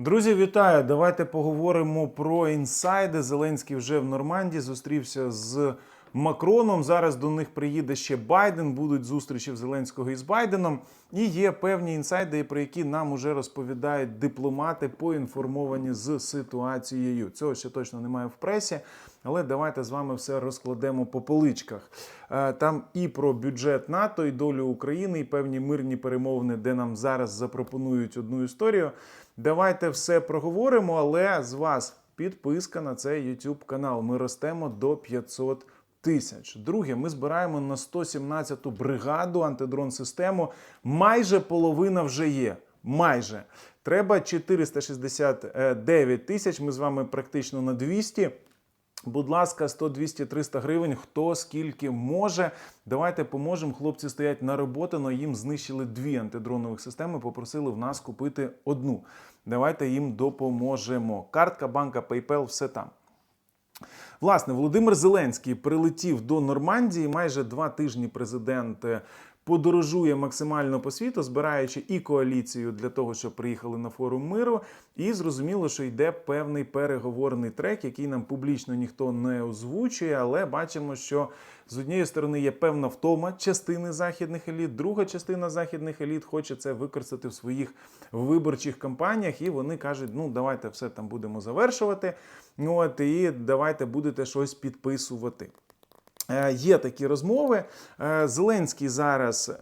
Друзі, вітаю! Давайте поговоримо про інсайди. Зеленський вже в Нормандії зустрівся з Макроном. Зараз до них приїде ще Байден. Будуть зустрічі в Зеленського із Байденом. І є певні інсайди, про які нам уже розповідають дипломати, поінформовані з ситуацією. Цього ще точно немає в пресі, але давайте з вами все розкладемо по поличках. Е, Там і про бюджет НАТО, і долю України, і певні мирні перемовини, де нам зараз запропонують одну історію. Давайте все проговоримо, але з вас підписка на цей YouTube канал. Ми ростемо до 500 тисяч. Друге, ми збираємо на 117-ту бригаду антидрон систему. Майже половина вже є. Майже треба 469 тисяч. Ми з вами практично на 200. Будь ласка, 100, 200, 300 гривень. Хто скільки може. Давайте поможемо. Хлопці стоять на роботу, але їм знищили дві антидронових системи. Попросили в нас купити одну. Давайте їм допоможемо. Картка, банка, PayPal, все там. Власне, Володимир Зеленський прилетів до Нормандії. Майже два тижні президент е, подорожує максимально по світу, збираючи і коаліцію для того, щоб приїхали на форум миру. І зрозуміло, що йде певний переговорний трек, який нам публічно ніхто не озвучує, але бачимо, що з однієї сторони є певна втома частини західних еліт, друга частина західних еліт хоче це використати в своїх виборчих кампаніях, і вони кажуть: ну давайте все там будемо завершувати. Ну от і давайте будете щось підписувати. Е, Є такі розмови. Е, Зеленський зараз е,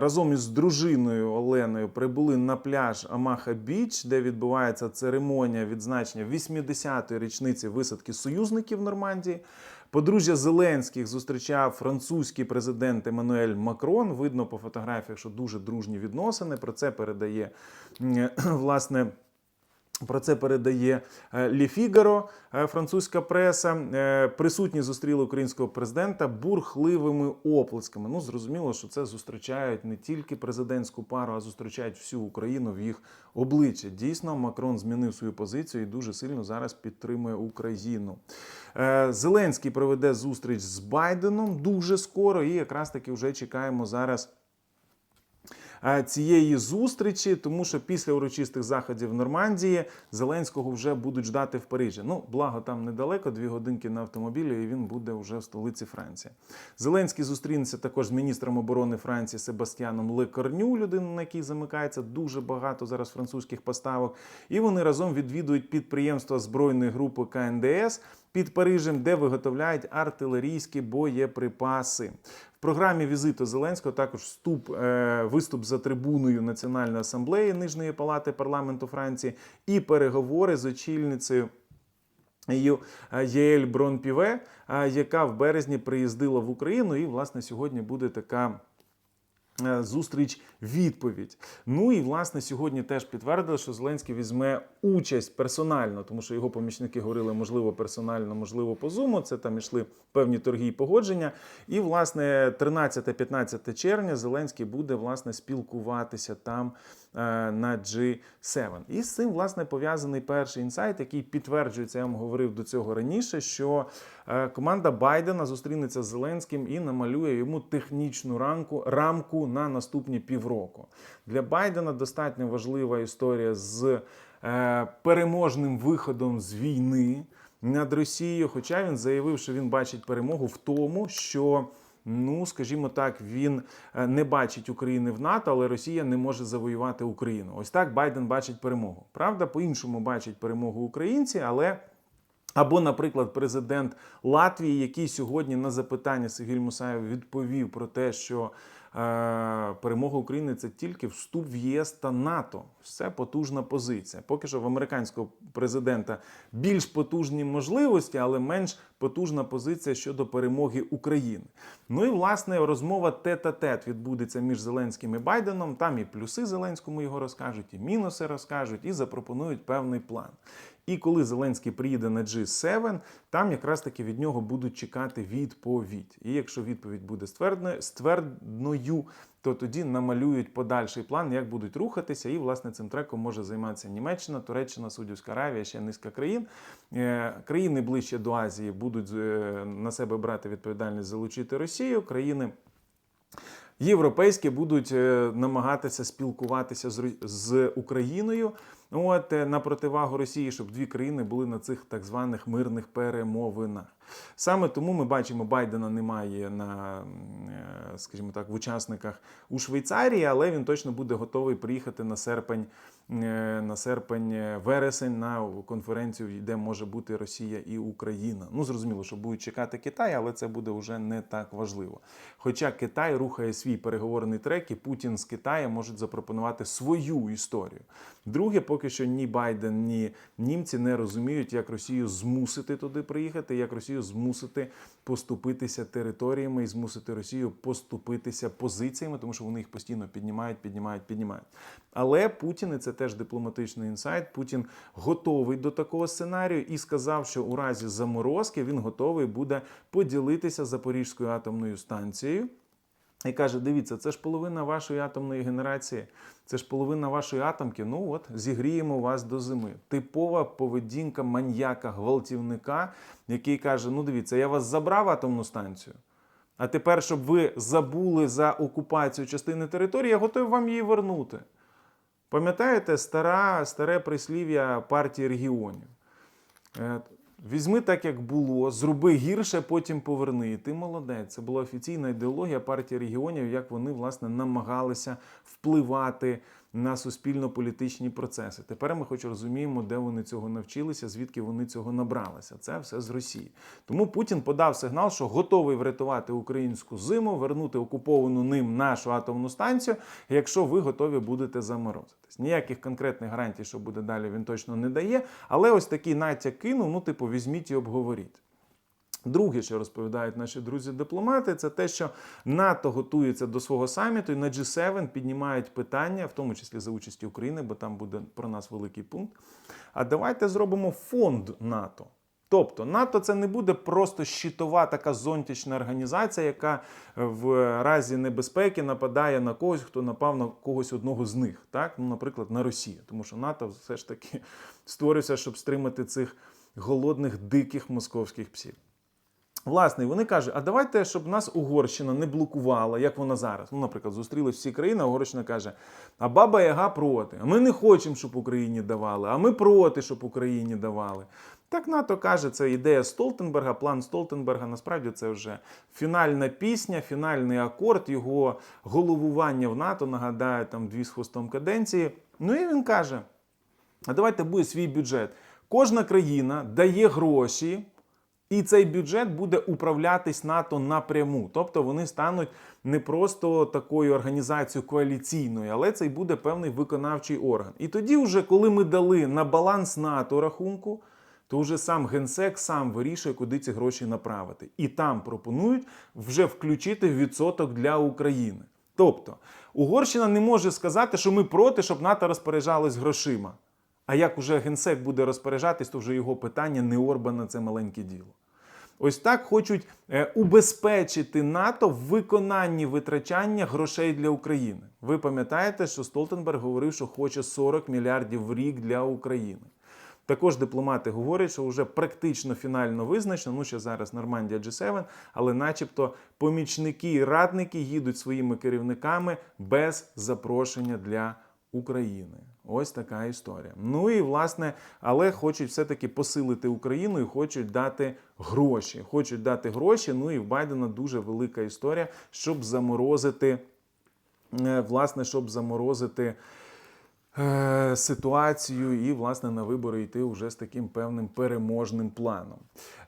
разом із дружиною Оленою прибули на пляж Амаха Біч, де відбувається церемонія відзначення 80-ї річниці висадки союзників Нормандії. Подружжя Зеленських зустрічав французький президент Еммануель Макрон. Видно по фотографіях, що дуже дружні відносини. Про це передає власне. Про це передає е, Лі Фігаро, е, французька преса. Е, Присутні зустріли українського президента бурхливими оплесками. Ну, зрозуміло, що це зустрічають не тільки президентську пару, а зустрічають всю Україну в їх обличчя. Дійсно, Макрон змінив свою позицію і дуже сильно зараз підтримує Україну. Зеленський проведе зустріч з Байденом дуже скоро, і якраз таки вже чекаємо зараз цієї зустрічі, тому що після урочистих заходів в Нормандії Зеленського вже будуть ждати в Парижі. Ну, благо там недалеко, дві годинки на автомобілі, і він буде вже в столиці Франції. Зеленський зустрінеться також з міністром оборони Франції Себастьяном Лекорню, людина, на якій замикається дуже багато зараз французьких поставок. І вони разом відвідують підприємство збройної групи КНДС під Парижем, де виготовляють артилерійські боєприпаси. В програмі візиту Зеленського також вступ, е, виступ за трибуною Національної асамблеї Нижньої палати парламенту Франції і переговори з очільницею. Ю- е, Єель Бронпіве, е, яка в березні приїздила в Україну, і власне сьогодні буде така. Е, Зустріч відповідь. Ну і власне сьогодні теж підтвердили, що Зеленський візьме участь персонально, тому що його помічники говорили, можливо, персонально, можливо, по зуму. Це там ішли певні торги і погодження. І власне 13-15 червня Зеленський буде власне спілкуватися там на G7. І з цим власне пов'язаний перший інсайт, який підтверджується, я вам говорив до цього раніше, що е, команда Байдена зустрінеться з Зеленським і намалює йому технічну рамку, рамку на наступні півроку. Для Байдена достатньо важлива історія з е, переможним виходом з війни над Росією. Хоча він заявив, що він бачить перемогу в тому, що. Ну, скажімо так, він е, не бачить України в НАТО, але Росія не може завоювати Україну. Ось так Байден бачить перемогу. Правда, по-іншому бачить перемогу українці, але або, наприклад, президент Латвії, який сьогодні на запитання Сигіль Мусаєв відповів про те, що перемога України це тільки вступ в ЄС та НАТО. Це потужна позиція. Поки що в американського президента більш потужні можливості, але менш потужна позиція щодо перемоги України. Ну і власне розмова тет-а-тет відбудеться між Зеленським і Байденом. Там і плюси Зеленському його розкажуть, і мінуси розкажуть, і запропонують певний план. І коли Зеленський приїде на G7, там якраз таки від нього будуть чекати відповідь. І якщо відповідь буде ствердною, то тоді намалюють подальший план, як будуть рухатися. І власне цим треком може займатися Німеччина, Туреччина, Саудівська Аравія, ще низка країн. Е, Країни ближче до Азії будуть е, на себе брати відповідальність залучити Росію. Країни Європейські будуть е, намагатися спілкуватися з Україною. От е, на противагу Росії, щоб дві країни були на цих так званих мирних перемовинах. Саме тому ми бачимо, Байдена немає на, е, скажімо так, в учасниках у Швейцарії, але він точно буде готовий приїхати на серпень, е, на серпень, е, вересень на конференцію, де може бути Росія і Україна. Ну зрозуміло, що будуть чекати Китай, але це буде вже не так важливо. Хоча Китай рухає свій переговорний трек, і Путін з Китаєм можуть запропонувати свою історію. Друге, поки що ні Байден, ні німці не розуміють, як Росію змусити туди приїхати, як Росію змусити поступитися територіями і змусити Росію поступитися позиціями, тому що вони їх постійно піднімають, піднімають, піднімають. Але Путін, і це теж дипломатичний інсайт. Путін готовий до такого сценарію і сказав, що у разі заморозки він готовий буде поділитися Запорізькою атомною станцією. І каже: дивіться, це ж половина вашої атомної генерації, це ж половина вашої атомки. Ну от зігріємо вас до зими. Типова поведінка маньяка, гвалтівника, який каже: Ну, дивіться, я вас забрав атомну станцію. А тепер, щоб ви забули за окупацію частини території, я готовий вам її вернути. Пам'ятаєте стара, старе прислів'я партії регіонів? Візьми так, як було, зроби гірше, потім поверни. І ти молодець. Це була офіційна ідеологія партії регіонів, як вони власне намагалися впливати на суспільно-політичні процеси. Тепер ми хоч розуміємо, де вони цього навчилися, звідки вони цього набралися. Це все з Росії. Тому Путін подав сигнал, що готовий врятувати українську зиму, вернути окуповану ним нашу атомну станцію, якщо ви готові будете заморозитись. Ніяких конкретних гарантій, що буде далі, він точно не дає. Але ось такий натяк кинув, ну, типу, візьміть і обговоріть. Друге, що розповідають наші друзі-дипломати, це те, що НАТО готується до свого саміту і на G7 піднімають питання, в тому числі за участі України, бо там буде про нас великий пункт. А давайте зробимо фонд НАТО. Тобто НАТО це не буде просто щитова така зонтична організація, яка в разі небезпеки нападає на когось, хто напав на когось одного з них, так? Ну, наприклад, на Росію. Тому що НАТО все ж таки створився, щоб стримати цих голодних диких московських псів. Власне, вони кажуть, а давайте, щоб нас Угорщина не блокувала, як вона зараз. Ну, наприклад, зустрілись всі країни, Угорщина каже: а баба Яга проти. А ми не хочемо, щоб Україні давали, а ми проти, щоб Україні давали. Так НАТО каже, це ідея Столтенберга, план Столтенберга. Насправді це вже фінальна пісня, фінальний акорд, його головування в НАТО. Нагадаю, там дві з хвостом каденції. Ну і він каже: а давайте буде свій бюджет. Кожна країна дає гроші. І цей бюджет буде управлятись НАТО напряму. Тобто вони стануть не просто такою організацією коаліційною, але це й буде певний виконавчий орган. І тоді, вже коли ми дали на баланс НАТО рахунку, то вже сам генсек сам вирішує, куди ці гроші направити. І там пропонують вже включити відсоток для України. Тобто Угорщина не може сказати, що ми проти, щоб НАТО розпоряджалось грошима. А як уже генсек буде розпоряджатись, то вже його питання не Орбана, це маленьке діло. Ось так хочуть е, убезпечити НАТО в виконанні витрачання грошей для України. Ви пам'ятаєте, що Столтенберг говорив, що хоче 40 мільярдів в рік для України. Також дипломати говорять, що вже практично фінально визначено, ну ще зараз Нормандія G7, але начебто помічники і радники їдуть своїми керівниками без запрошення для України. Ось така історія. Ну і власне, але хочуть все-таки посилити Україну і хочуть дати гроші. Хочуть дати гроші. Ну і в Байдена дуже велика історія, щоб заморозити, е, власне, щоб заморозити. Е, Ситуацію і, власне, на вибори йти вже з таким певним переможним планом.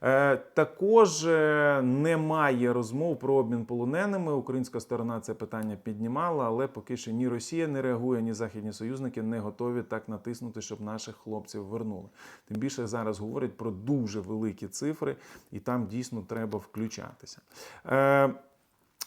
Е, також е, немає розмов про обмін полоненими. Українська сторона це питання піднімала, але поки що ні Росія не реагує, ні західні союзники не готові так натиснути, щоб наших хлопців вернули. Тим більше зараз говорять про дуже великі цифри, і там дійсно треба включатися.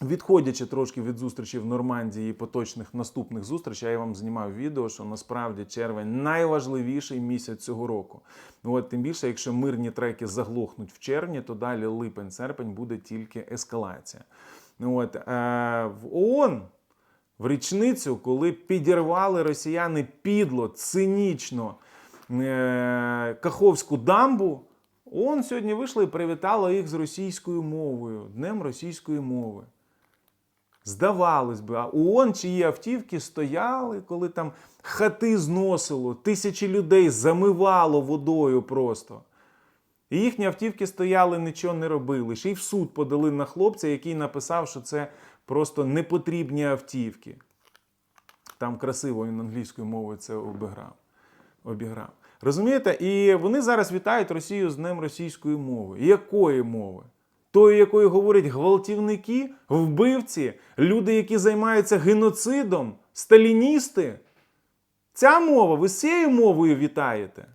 Відходячи трошки від зустрічі в Нормандії і поточних наступних зустрічей, я вам знімав відео, що насправді червень найважливіший місяць цього року. Ну от тим більше, якщо мирні треки заглохнуть в червні, то далі липень-серпень буде тільки ескалація. Ну от е, в ООН в річницю, коли підірвали росіяни підло, цинічно е, Каховську дамбу. ООН сьогодні вийшла і привітала їх з російською мовою, Днем російської мови. Здавалось би, а ООН чиї автівки стояли, коли там хати зносило, тисячі людей замивало водою просто. І їхні автівки стояли, нічого не робили. Ще й в суд подали на хлопця, який написав, що це просто непотрібні автівки. Там красиво він англійською мовою це обіграв. обіграв. Розумієте? І вони зараз вітають Росію з Днем російської мови. Якої мови? Тої, якою говорять гвалтівники, вбивці, люди, які займаються геноцидом, сталіністи. Ця мова, ви з цією мовою вітаєте.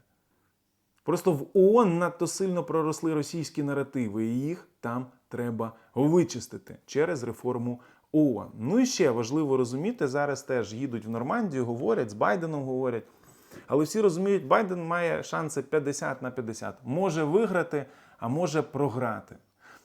Просто в ООН надто сильно проросли російські наративи, і їх там треба вичистити через реформу ООН. Ну і ще важливо розуміти, зараз теж їдуть в Нормандію, говорять, з Байденом говорять. Але всі розуміють, Байден має шанси 50 на 50. Може виграти, а може програти.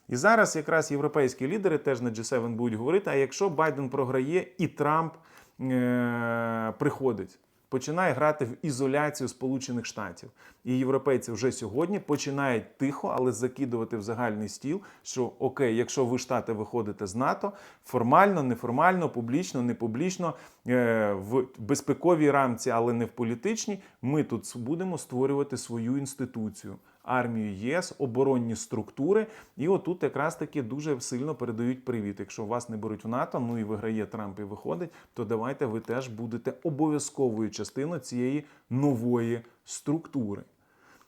І зараз якраз європейські лідери теж на G7 будуть говорити: а якщо Байден програє і Трамп е- приходить, починає грати в ізоляцію Сполучених Штатів. І європейці вже сьогодні починають тихо, але закидувати в загальний стіл, що окей, якщо ви штати виходите з НАТО, формально, неформально, публічно, не публічно, е- в безпековій рамці, але не в політичній, ми тут будемо створювати свою інституцію армію ЄС, оборонні структури. І отут якраз таки дуже сильно передають привіт. Якщо вас не беруть в НАТО, ну і виграє Трамп і виходить, то давайте ви теж будете обов'язковою частиною цієї нової структури.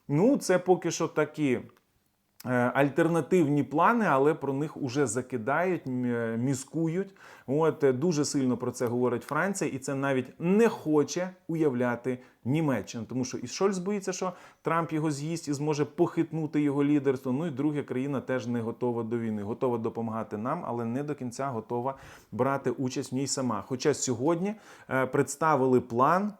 Ну, це поки що такі. Е, Альтернативні плани, але про них уже закидають, е, мізкують. От е, дуже сильно про це говорить Франція, і це навіть не хоче уявляти Німеччина, тому що і Шольц боїться, що Трамп його з'їсть і зможе похитнути його лідерство. Ну і друга країна теж не готова до війни, готова допомагати нам, але не до кінця готова брати участь в ній сама. Хоча сьогодні представили план.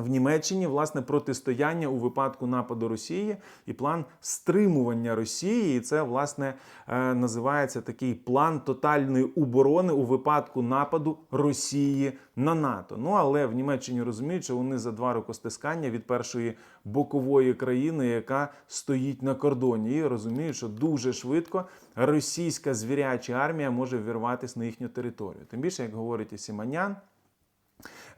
В Німеччині власне протистояння у випадку нападу Росії і план стримування Росії. І це власне е, називається такий план тотальної оборони у випадку нападу Росії на НАТО. Ну але в Німеччині розуміють, що вони за два роки стискання від першої бокової країни, яка стоїть на кордоні, і розуміють, що дуже швидко російська звіряча армія може вірватися на їхню територію. Тим більше, як говорить Сіманян,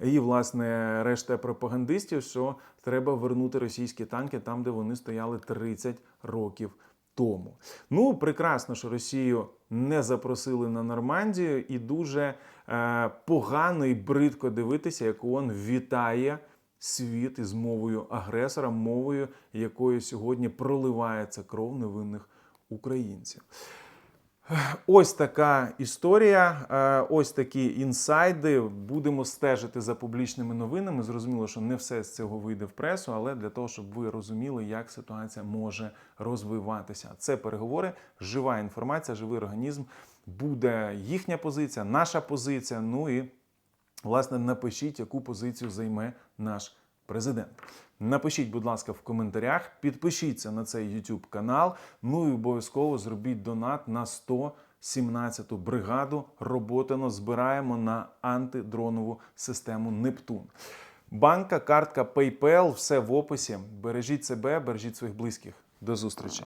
і, власне, решта пропагандистів, що треба вернути російські танки там, де вони стояли 30 років тому. Ну, прекрасно, що Росію не запросили на Нормандію, і дуже е, погано і бридко дивитися, як ООН вітає світ із мовою агресора, мовою, якою сьогодні проливається кров невинних українців. Ось така історія, е, ось такі інсайди. Будемо стежити за публічними новинами. Зрозуміло, що не все з цього вийде в пресу, але для того, щоб ви розуміли, як ситуація може розвиватися. Це переговори, жива інформація, живий організм. Буде їхня позиція, наша позиція. Ну і власне напишіть, яку позицію займе наш президент. Напишіть, будь ласка, в коментарях, підпишіться на цей YouTube канал. Ну і обов'язково зробіть донат на 117-ту бригаду. Роботино збираємо на антидронову систему Нептун. Банка, картка PayPal, все в описі. Бережіть себе, бережіть своїх близьких. До зустрічі.